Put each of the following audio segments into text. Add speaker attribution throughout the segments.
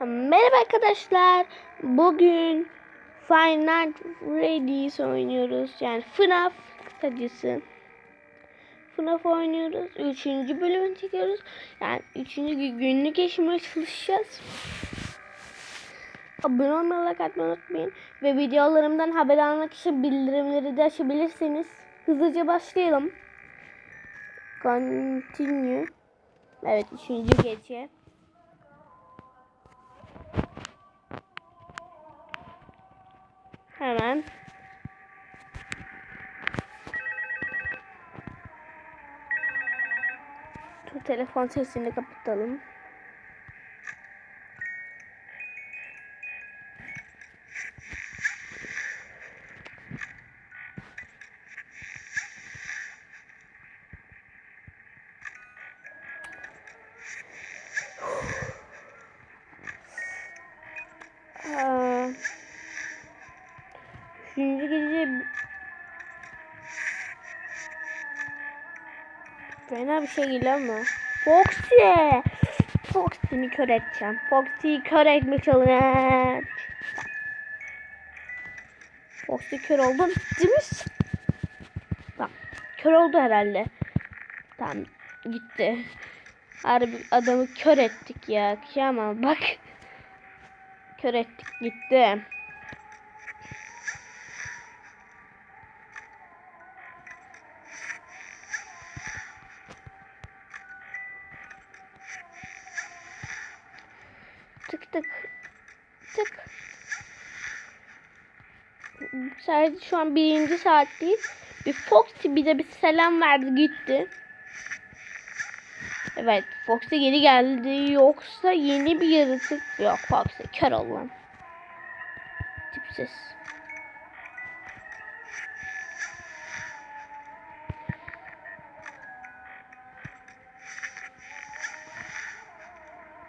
Speaker 1: Merhaba arkadaşlar. Bugün Five Nights oynuyoruz. Yani FNAF kısacası. FNAF oynuyoruz. Üçüncü bölümünü çekiyoruz. Yani üçüncü gün- günlük yaşamaya çalışacağız. Abone olmayı, like atmayı unutmayın. Ve videolarımdan haber almak için bildirimleri de açabilirsiniz. Hızlıca başlayalım. Continue. Evet, üçüncü gece. Hemen. Şu telefon sesini kapatalım. Üçüncü gece fena bir şey geliyor ama. Foxy! Foxy'ni kör edeceğim. Foxy'yi kör etme challenge. Foxy kör oldu. Değil mi? Tamam. Kör oldu herhalde. Tamam. Gitti. Harbi adamı kör ettik ya. Kıyamam bak. Kör ettik gitti. Sadece şu an birinci saatteyiz. Bir Foxy bize bir selam verdi gitti. Evet Foxy geri geldi. Yoksa yeni bir yaratık. Yok Foxy kör ol lan. Tipsiz.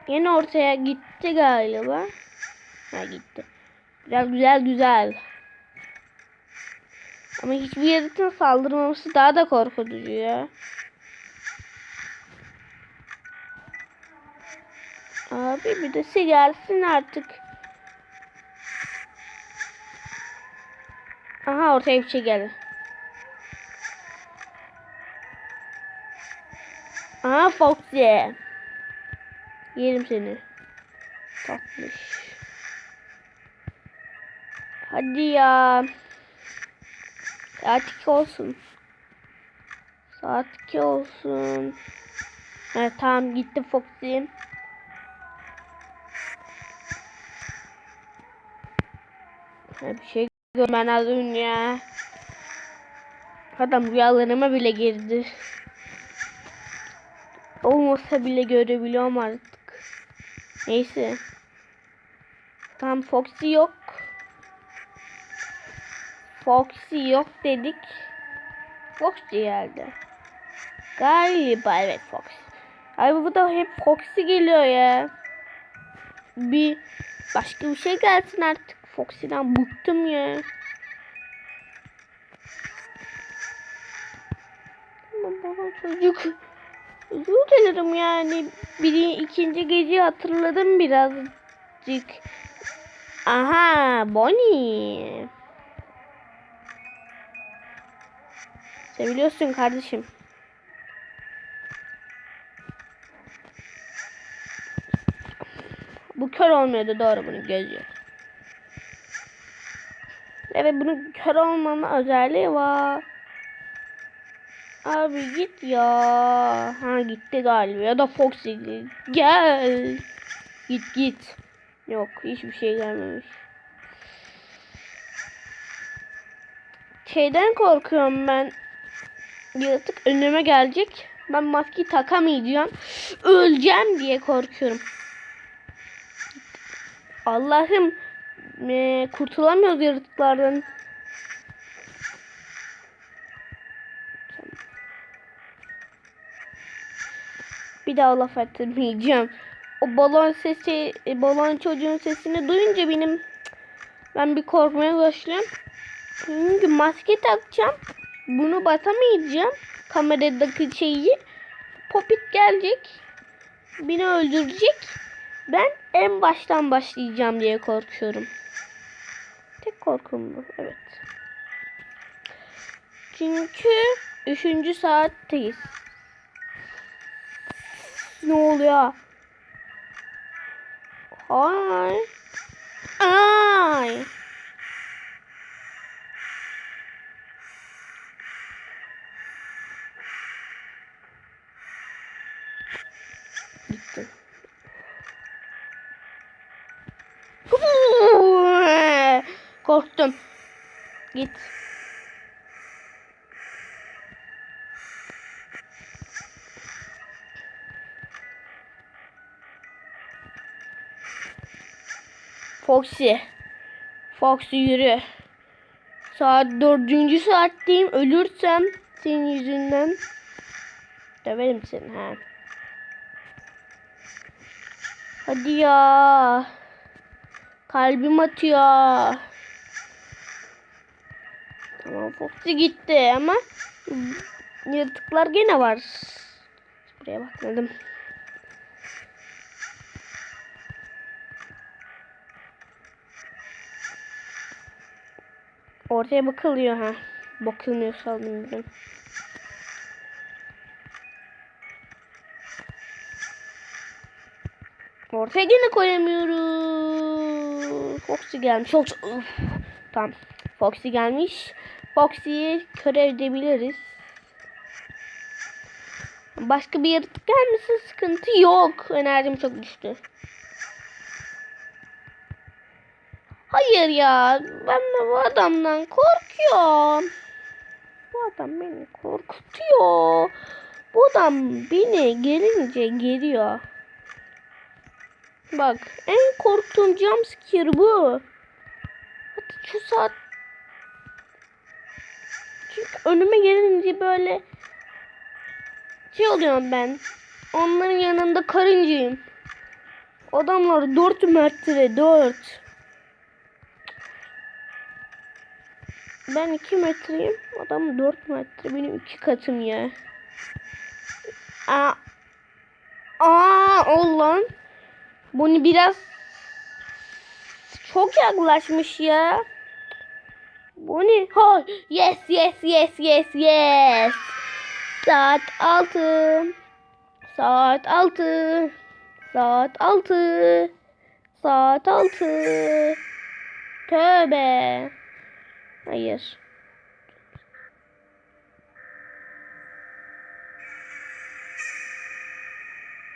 Speaker 1: Yine ortaya gitti galiba. Ha gitti. Biraz güzel güzel. Ama hiçbir yaratığın saldırmaması daha da korkutucu ya. Abi bir de gelsin artık. Aha ortaya bir şey geldi. Aha Foxy. Yerim seni. Tatlış. Hadi ya. Saat 2 olsun. Saat 2 olsun. Evet tamam gitti Foxy. Ha, bir şey görmen lazım ya. Adam rüyalarıma bile girdi. Olmasa bile görebiliyorum artık. Neyse. Tam Foxy yok. Foxy yok dedik. Foxy geldi. Galiba evet Foxy. Ay bu da hep Foxy geliyor ya. Bir başka bir şey gelsin artık. Foxy'den bıktım ya. Baba çocuk. Özür dilerim yani. Biri ikinci geceyi hatırladım birazcık. Aha Bonnie. Seviliyorsun kardeşim. Bu kör olmuyordu doğru bunun gözü. Evet bunun kör olmama özelliği var. Abi git ya. Ha gitti galiba ya da Foxy gel. Git git. Yok hiçbir şey gelmemiş. Şeyden korkuyorum ben. Yaratık önüme gelecek. Ben maskeyi takamayacağım. Öleceğim diye korkuyorum. Allah'ım e, kurtulamıyoruz yaratıklardan. Bir daha laf ettirmeyeceğim. O balon sesi, e, balon çocuğun sesini duyunca benim ben bir korkmaya başlıyorum. Çünkü maske takacağım. Bunu batamayacağım. Kameradaki şeyi. Popit gelecek. Beni öldürecek. Ben en baştan başlayacağım diye korkuyorum. Tek korkum bu. Evet. Çünkü üçüncü saatteyiz. Ne oluyor? Ay. Ay. Gitti. Korktum. Git. Foxy. Foxy yürü. Saat dördüncü saatteyim. Ölürsem senin yüzünden döverim seni ha. Hadi ya. Kalbim atıyor. Tamam Foxy gitti ama yırtıklar gene var. Buraya bakmadım. Ortaya bakılıyor ha. Bakılmıyor sandım ben. Ortaya gene koyamıyoruz. Foxy gelmiş. Foxy. Uf. Tamam. Foxy gelmiş. Foxy'yi kör edebiliriz. Başka bir yaratık gelmesin sıkıntı yok. Enerjim çok düştü. Hayır ya. Ben de bu adamdan korkuyorum. Bu adam beni korkutuyor. Bu adam beni gelince geliyor. Bak en korktuğum jumpscare bu. Hatta şu saat çünkü önüme gelince böyle şey oluyorum ben. Onların yanında karıncayım. Adamlar 4 metre 4. Ben 2 metreyim. Adam 4 metre. Benim 2 katım ya. Aa. Aa olan. Bunu biraz çok yaklaşmış ya. Bu ne? Ha, yes yes yes yes yes. Saat 6. Saat 6. Saat 6. Saat 6. Tövbe. Hayır.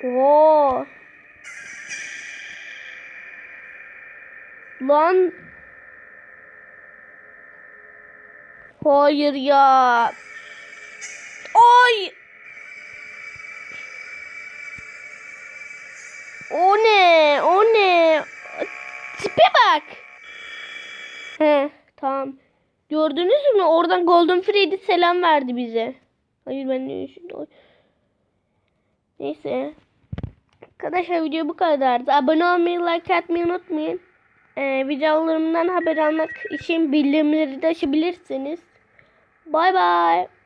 Speaker 1: Oo. Lan. Hayır ya. Ay. O ne? O ne? Tipe bak. He, tamam. Gördünüz mü? Oradan Golden Freddy selam verdi bize. Hayır ben de Neyse. Arkadaşlar video bu kadardı. Abone olmayı, like atmayı unutmayın. Ee, videolarımdan haber almak için bildirimleri de açabilirsiniz. Bye bye.